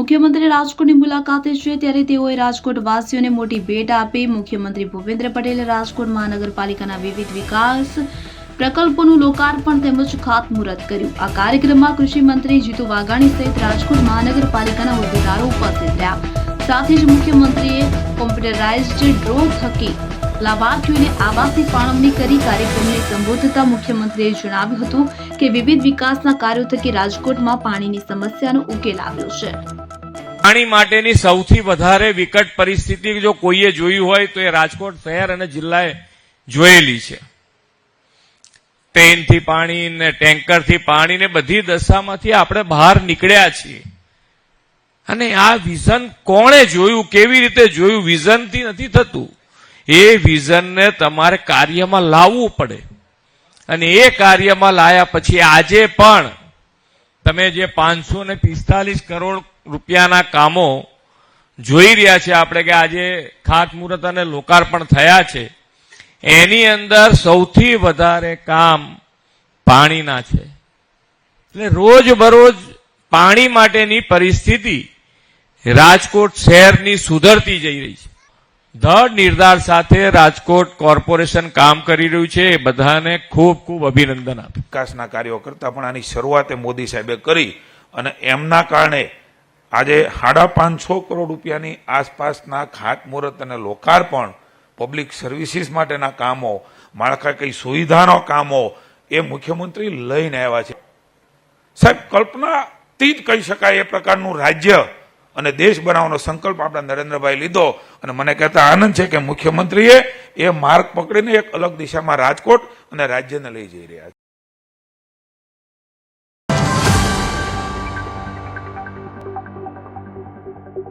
મુખ્યમંત્રી રાજકોટની મુલાકાતે છે ત્યારે તેઓએ રાજકોટ વાસીઓને મોટી ભેટ આપી મુખ્યમંત્રી ભૂપેન્દ્ર પટેલે રાજકોટ મહાનગરપાલિકાના વિવિધ વિકાસ પ્રકલ્પોનું લોકાર્પણ તેમજ ખાતમુહૂર્ત કર્યું. આ કાર્યક્રમમાં કૃષિ મંત્રી જીતુ વાઘાણી સહિત રાજકોટ મહાનગરપાલિકાના હોદ્દેદારો ઉપસ્થિત રહ્યા. સાથે જ મુખ્યમંત્રીએ કોમ્પ્યુટરાઇઝડ ડ્રો થકી લાભાર્થીઓને આવાસની ફાળવણી કરી કાર્યક્રમને સંબોધતા મુખ્યમંત્રીએ જણાવ્યું હતું કે વિવિધ વિકાસના કાર્યો થકી રાજકોટમાં પાણીની સમસ્યાનો ઉકેલ આવ્યો છે. પાણી માટેની સૌથી વધારે વિકટ પરિસ્થિતિ જો કોઈએ જોઈ હોય તો એ રાજકોટ શહેર અને જિલ્લાએ જોયેલી છે. ટ્રેનથી પાણી ને ટેન્કરથી પાણી બધી દશામાંથી આપણે બહાર નીકળ્યા છીએ. અને આ વિઝન કોણે જોયું, કેવી રીતે જોયું, વિઝનથી નથી થતું. એ વિઝનને તમારે કાર્યમાં લાવવું પડે. અને એ કાર્યમાં લાયા પછી આજે પણ તમે જે પાંચસો ને પિસ્તાલીસ કરોડ રૂપિયાના કામો જોઈ રહ્યા છે, આપણે કે આજે ખાતમુહૂર્ત અને લોકાર્પણ થયા છે, એની અંદર સૌથી વધારે કામ પાણીના છે. એટલે રોજ બરોજ પાણી માટેની પરિસ્થિતિ રાજકોટ શહેરની સુધરતી જઈ રહી છે. ધડ નિર્ધાર સાથે રાજકોટ કોર્પોરેશન કામ કરી રહ્યું છે. એ બધાને ખૂબ ખૂબ અભિનંદન આપે. વિકાસના કાર્યો કરતા પણ આની શરૂઆત મોદી સાહેબે કરી અને એમના કારણે આજે સાડા પાંચસો કરોડ રૂપિયાની આસપાસના ખાતમુહૂર્ત અને લોકાર્પણ પબ્લિક સર્વિસીસ માટેના કામો માળખાકીય સુવિધાનો કામો એ મુખ્યમંત્રી લઈને આવ્યા છે. સાહેબ કલ્પનાથી જ કહી શકાય એ પ્રકારનું રાજ્ય અને દેશ બનાવવાનો સંકલ્પ આપણા નરેન્દ્રભાઈ લીધો. અને મને કહેતા આનંદ છે કે મુખ્યમંત્રીએ એ માર્ગ પકડીને એક અલગ દિશામાં રાજકોટ અને રાજ્યને લઈ જઈ રહ્યા છે.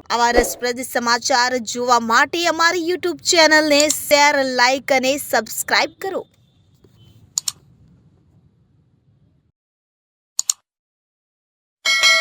આવા રસપ્રદ સમાચાર જોવા માટે અમારી યુટ્યુબ ચેનલને શેર લાઇક અને સબસ્ક્રાઇબ કરો.